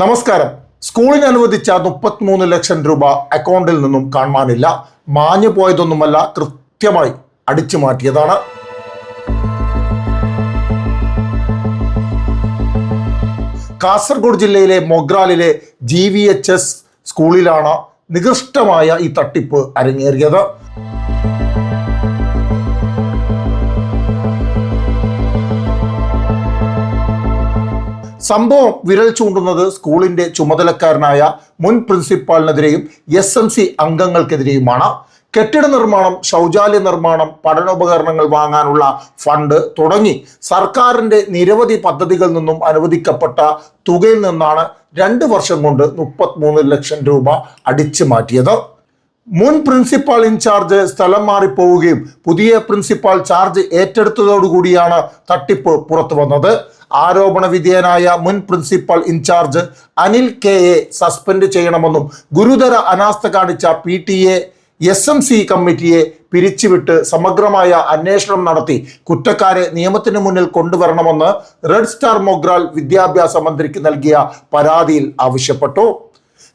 നമസ്കാരം. സ്കൂളിന് അനുവദിച്ച മുപ്പത്തിമൂന്ന് ലക്ഷം രൂപ അക്കൗണ്ടിൽ നിന്നും കാണാനില്ല മാഞ്ഞു പോയതൊന്നുമല്ല കൃത്യമായി അടിച്ചു മാറ്റിയതാണ്. കാസർഗോഡ് ജില്ലയിലെ മൊഗ്രാലിലെ ജി വി എച്ച് എസ് സ്കൂളിലാണ് നികൃഷ്ടമായ ഈ തട്ടിപ്പ് അരങ്ങേറിയത്. സംഭവം വിരൽ ചൂണ്ടുന്നത് സ്കൂളിന്റെ ചുമതലക്കാരനായ മുൻ പ്രിൻസിപ്പാളിനെതിരെയും എസ് എം സി അംഗങ്ങൾക്കെതിരെയുമാണ്. കെട്ടിട നിർമ്മാണം ശൗചാലയ നിർമ്മാണം പഠനോപകരണങ്ങൾ വാങ്ങാനുള്ള ഫണ്ട് തുടങ്ങി. സർക്കാരിന്റെ നിരവധി പദ്ധതികളിൽ നിന്നും അനുവദിക്കപ്പെട്ട തുകയിൽ നിന്നാണ് രണ്ട് വർഷം കൊണ്ട് മുപ്പത്തിമൂന്ന് ലക്ഷം രൂപ അടിച്ചു മാറ്റിയത് മുൻ പ്രിൻസിപ്പാൾ ഇൻചാർജ് സ്ഥലം മാറിപ്പോവുകയും പുതിയ പ്രിൻസിപ്പാൾ ചാർജ് ഏറ്റെടുത്തതോടുകൂടിയാണ് തട്ടിപ്പ് പുറത്തു വന്നത്. ആരോപണ വിധേയനായ മുൻ principal incharge Anil K A suspend ചെയ്യണമെന്നും ഗുരുതര അനാസ്ഥ കാണിച്ച P T A S M C കമ്മിറ്റിയെ പിരിച്ചുവിട്ട് സമഗ്രമായ അന്വേഷണം നടത്തി കുറ്റക്കാരെ നിയമത്തിന് മുന്നിൽ കൊണ്ടുവരണമെന്ന് റെഡ് സ്റ്റാർ മൊഗ്രാൽ വിദ്യാഭ്യാസ മന്ത്രിക്ക് നൽകിയ പരാതിയിൽ ആവശ്യപ്പെട്ടു.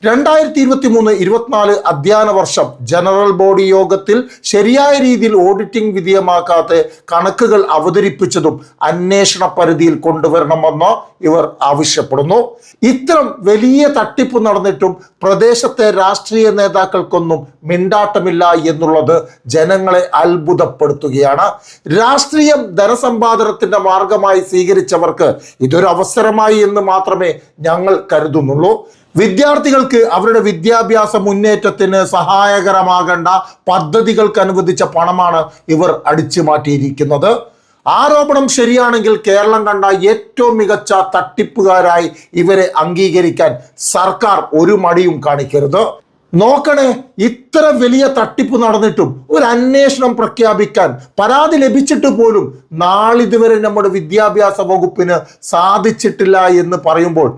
രണ്ടായിരത്തി ഇരുപത്തി മൂന്ന് ഇരുപത്തിനാല് അധ്യയന വർഷം ജനറൽ ബോഡി യോഗത്തിൽ ശരിയായ രീതിയിൽ ഓഡിറ്റിംഗ് വിധേയമാക്കാത്ത കണക്കുകൾ അവതരിപ്പിച്ചതും അന്വേഷണ പരിധിയിൽ കൊണ്ടുവരണമെന്ന് ഇവർ ആവശ്യപ്പെടുന്നു. ഇത്തരം വലിയ തട്ടിപ്പ് നടന്നിട്ടും പ്രദേശത്തെ രാഷ്ട്രീയ നേതാക്കൾക്കൊന്നും മിണ്ടാട്ടമില്ല എന്നുള്ളത് ജനങ്ങളെ അത്ഭുതപ്പെടുത്തുകയാണ്. രാഷ്ട്രീയം ധനസമ്പാദനത്തിന്റെ മാർഗമായി സ്വീകരിച്ചവർക്ക് ഇതൊരു അവസരമായി എന്ന് മാത്രമേ ഞങ്ങൾ കരുതുന്നുള്ളൂ. വിദ്യാർത്ഥികൾക്ക് അവരുടെ വിദ്യാഭ്യാസ മുന്നേറ്റത്തിന് സഹായകരമാകേണ്ട പദ്ധതികൾക്ക് അനുവദിച്ച പണമാണ് ഇവർ അടിച്ചു മാറ്റിയിരിക്കുന്നത്. ആരോപണം ശരിയാണെങ്കിൽ കേരളം കണ്ട ഏറ്റവും മികച്ച തട്ടിപ്പുകാരായി ഇവരെ അംഗീകരിക്കാൻ സർക്കാർ ഒരു മടിയും കാണിക്കരുത്. നോക്കണേ ഇത്ര വലിയ തട്ടിപ്പ് നടന്നിട്ടും ഒരു അന്വേഷണം പ്രഖ്യാപിക്കാൻ പരാതി ലഭിച്ചിട്ട് പോലും നാളിതുവരെ നമ്മുടെ വിദ്യാഭ്യാസ വകുപ്പിന് സാധിച്ചിട്ടില്ല എന്ന് പറയുമ്പോൾ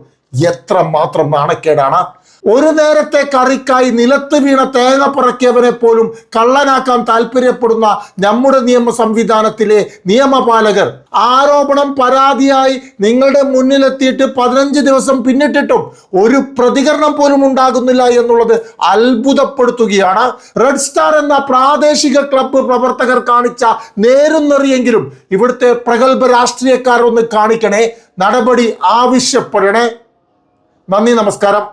എത്ര മാത്രം നാണക്കേടാണ്? ഒരു നേരത്തെ കറിക്കായി നിലത്ത് വീണ തേങ്ങ പറക്കിയവനെ പോലും കള്ളനാക്കാൻ താല്പര്യപ്പെടുന്ന നമ്മുടെ നിയമ സംവിധാനത്തിലെ നിയമപാലകർ ആരോപണം പരാതിയായി നിങ്ങളുടെ മുന്നിലെത്തിയിട്ട് പതിനഞ്ച് ദിവസം പിന്നിട്ടിട്ടും ഒരു പ്രതികരണം പോലും ഉണ്ടാകുന്നില്ല എന്നുള്ളത് അത്ഭുതപ്പെടുത്തുകയാണ്. റെഡ് സ്റ്റാർ എന്ന പ്രാദേശിക ക്ലബ്ബ് പ്രവർത്തകർ കാണിച്ച നേരുന്നെറിയെങ്കിലും ഇവിടുത്തെ പ്രഗത്ഭ രാഷ്ട്രീയക്കാരൊന്ന് കാണിക്കണേ നടപടി ആവശ്യപ്പെടണേ. നന്ദി നമസ്കാരം.